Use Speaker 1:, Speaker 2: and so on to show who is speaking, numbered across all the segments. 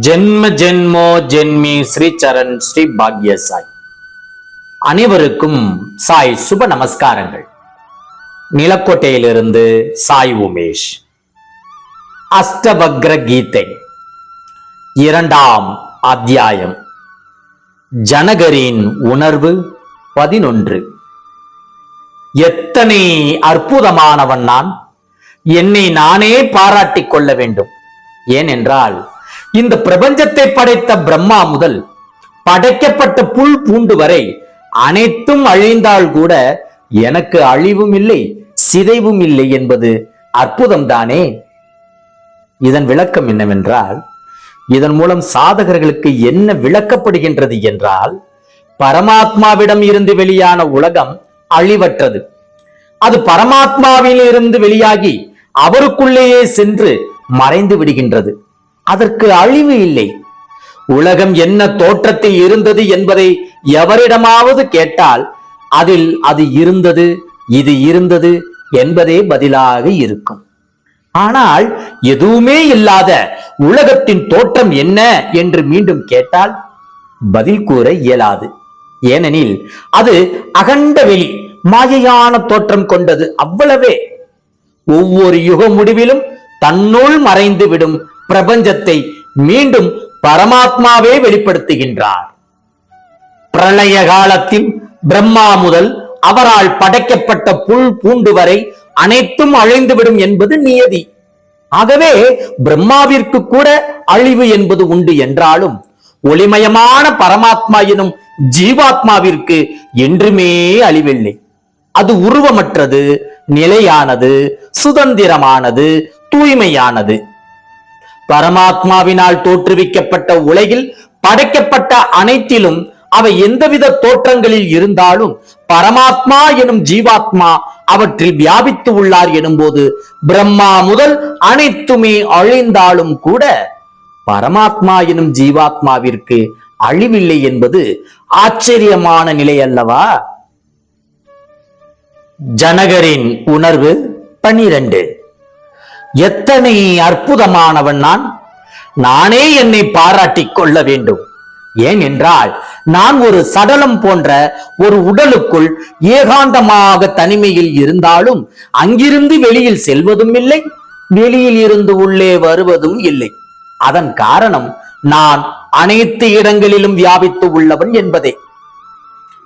Speaker 1: ஜென்ம ஜென்மோ ஜென்மி ஸ்ரீ சரண் ஸ்ரீ பாக்ய சாய். அனைவருக்கும் சாய் சுப நமஸ்காரங்கள். நிலக்கோட்டையிலிருந்து சாய் உமேஷ். அஷ்டவக்ர கீதை. இரண்டாம் அத்தியாயம். ஜனகரின் உணர்வு பதினொன்று. எத்தனை அற்புதமானவன் நான். என்னை நானே பாராட்டிக் கொள்ள வேண்டும். ஏனென்றால் இந்த பிரபஞ்சத்தை படைத்த பிரம்மா முதல் படைக்கப்பட்ட புல் பூண்டு வரை அனைத்தும் அழிந்தால் கூட எனக்கு அழிவும் இல்லை சிதைவும் இல்லை என்பது அற்புதம் தானே இதன் விளக்கம் என்னவென்றால் இதன் மூலம் சாதகர்களுக்கு என்ன விளக்கப்படுகின்றது என்றால் பரமாத்மாவிடம் இருந்து வெளியான உலகம் அழிவற்றது. அது பரமாத்மாவில் இருந்து வெளியாகி அவருக்குள்ளேயே சென்று மறைந்து விடுகின்றது. அதற்கு அழிவு இல்லை. உலகம் என்ன தோற்றத்தில் இருந்தது என்பதை எவரிடமாவது கேட்டால் அதில் அது இருந்தது இது இருந்தது என்பதே பதிலாக இருக்கும். ஆனால் எதுவுமே இல்லாத உலகத்தின் தோற்றம் என்ன என்று மீண்டும் கேட்டால் பதில் கூற இயலாது. ஏனெனில் அது அகண்ட வெளி மாயையான தோற்றம் கொண்டது அவ்வளவே. ஒவ்வொரு யுக முடிவிலும் தன்னுள் மறைந்து விடும் பிரபஞ்சத்தை மீண்டும் பரமாத்மாவே வெளிப்படுத்துகின்றார். பிரளய காலத்தில் பிரம்மா முதல் அவரால் படைக்கப்பட்ட புல் பூண்டு வரை அனைத்தும் அழிந்துவிடும் என்பது நியதி. ஆகவே பிரம்மாவிற்கு கூட அழிவு என்பது உண்டு என்றாலும் ஒளிமயமான பரமாத்மா எனும் ஜீவாத்மாவிற்கு என்றுமே அழிவில்லை. அது உருவமற்றது நிலையானது சுதந்திரமானது தூய்மையானது. பரமாத்மாவினால் தோற்றுவிக்கப்பட்ட உலகில் படைக்கப்பட்ட அனைத்திலும் அவை எந்தவித தோற்றங்களில் இருந்தாலும் பரமாத்மா எனும் ஜீவாத்மா அவற்றில் வியாபித்து உள்ளார் எனும்போது பிரம்மா முதல் அனைத்துமே அழிந்தாலும் கூட பரமாத்மா எனும் ஜீவாத்மாவிற்கு அழிவில்லை என்பது ஆச்சரியமான நிலை அல்லவா? ஜனகரின் உணர்வு பனிரெண்டு எத்தனை அற்புதமானவன் நான்? நானே என்னை பாராட்டிக் கொள்ள வேண்டும். ஏன் என்றால் நான் ஒரு சடலம் போன்ற ஒரு உடலுக்குள் ஏகாந்தமாக தனிமையில் இருந்தாலும் அங்கிருந்து வெளியில் செல்வதும் இல்லை வெளியில் இருந்து உள்ளே வருவதும் இல்லை. அதன் காரணம் நான் அனைத்து இடங்களிலும் வியாபித்து உள்ளவன் என்பதே.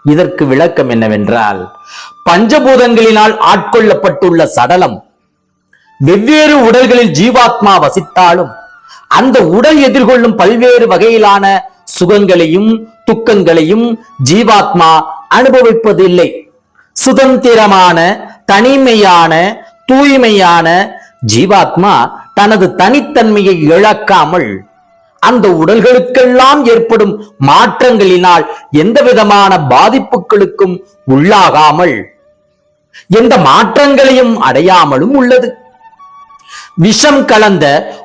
Speaker 1: இதற்கு விளக்கம் என்னவென்றால் பஞ்சபூதங்களினால் ஆட்கொள்ளப்பட்டுள்ள சடலம் வெவ்வேறு உடல்களில் ஜீவாத்மா வசித்தாலும் அந்த உடல் எதிர்கொள்ளும் பல்வேறு வகையிலான சுகங்களையும் துக்கங்களையும் ஜீவாத்மா அனுபவிப்பதில்லை. சுதந்திரமான தனிமையான தூய்மையான ஜீவாத்மா தனது தனித்தன்மையை இழக்காமல் அந்த உடல்களுக்கெல்லாம் ஏற்படும் மாற்றங்களினால் எந்த விதமான பாதிப்புகளுக்கும் உள்ளாகாமல் எந்த மாற்றங்களையும் அடையாமலும் உள்ளது. விஷம் கலந்த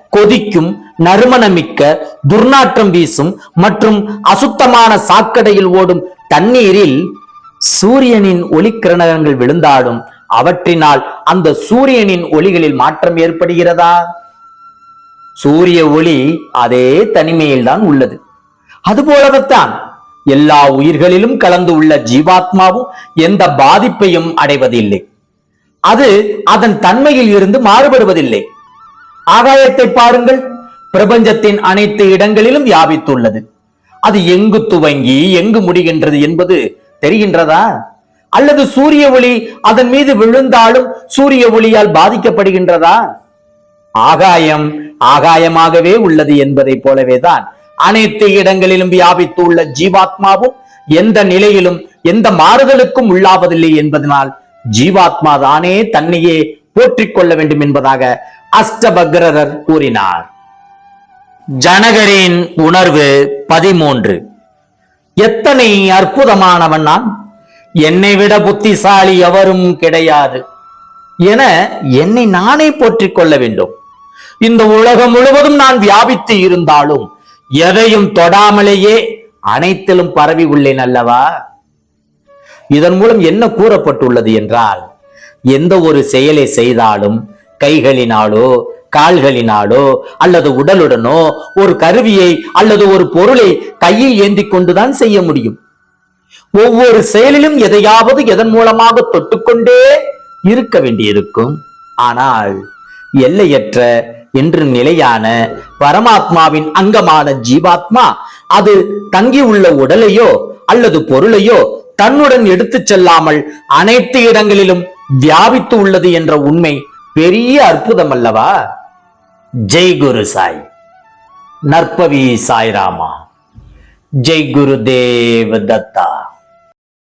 Speaker 1: கொதிக்கும் நறுமணமிக்க துர்நாற்றம் வீசும் மற்றும் அசுத்தமான சாக்கடையில் ஓடும் தண்ணீரில் சூரியனின் ஒளிக்கிரணங்கள் விழுந்தாலும் அவற்றினால் அந்த சூரியனின் ஒளிகளில் மாற்றம் ஏற்படுகிறதா? சூரிய ஒளி அதே தனிமையில் தான் உள்ளது. அதுபோலவத்தான் எல்லா உயிர்களிலும் கலந்து உள்ள ஜீவாத்மாவும் எந்த பாதிப்பையும் அடைவதில்லை. அது அதன் தன்மையில் இருந்து மாறுபடுவதில்லை. ஆகாயத்தை பாருங்கள். பிரபஞ்சத்தின் அனைத்து இடங்களிலும் வியாபித்துள்ளது. அது எங்கு துவங்கி எங்கு முடிகின்றது என்பது தெரிகின்றதா? அல்லது சூரிய ஒளி அதன் மீது விழுந்தாலும் சூரிய ஒளியால் பாதிக்கப்படுகின்றதா? ஆகாயம் ஆகாயமாகவே உள்ளது என்பதை போலவேதான். அனைத்து இடங்களிலும் வியாபித்துள்ள ஜீவாத்மாவும் எந்த நிலையிலும் எந்த மாறுதலுக்கும் உள்ளாவதில்லை என்பதனால் ஜீவாத்மா தானே தன்னையே போற்றிக் கொள்ள வேண்டும் என்பதாக அஷ்டபக்ரர் கூறினார். ஜனகரின் உணர்வு பதிமூன்று. எத்தனை அற்புதமானவன் நான்? என்னை விட புத்திசாலி எவரும் கிடையாது என என்னை நானே போற்றிக் கொள்ள வேண்டும். இந்த உலகம் முழுவதும் நான் வியாபித்து இருந்தாலும் எதையும் தொடாமலேயே அனைத்திலும் பரவி உள்ளேன் அல்லவா? இதன் மூலம் என்ன கூறப்பட்டுள்ளது என்றால் எந்த ஒரு செயலை செய்தாலும் கைகளினாலோ கால்களினாலோ அல்லது உடலுடனோ ஒரு கருவியை அல்லது ஒரு பொருளை கையில் ஏந்தி கொண்டுதான் செய்ய முடியும். ஒவ்வொரு செயலிலும் எதையாவது எதன் மூலமாக தொட்டுக்கொண்டே இருக்க வேண்டியிருக்கும். ஆனால் எல்லையற்ற என்று நிலையான பரமாத்மாவின் அங்கமான ஜீவாத்மா அது தங்கியுள்ள உடலையோ அல்லது பொருளையோ தன்னுடன் எடுத்துச் செல்லாமல் அனைத்து இடங்களிலும் வியாபித்து உள்ளது என்ற உண்மை பெரிய அற்புதம் அல்லவா? ஜெய் குரு சாய். நற்பவி சாய்ராமா ஜெய் குரு தேவ தத்தா.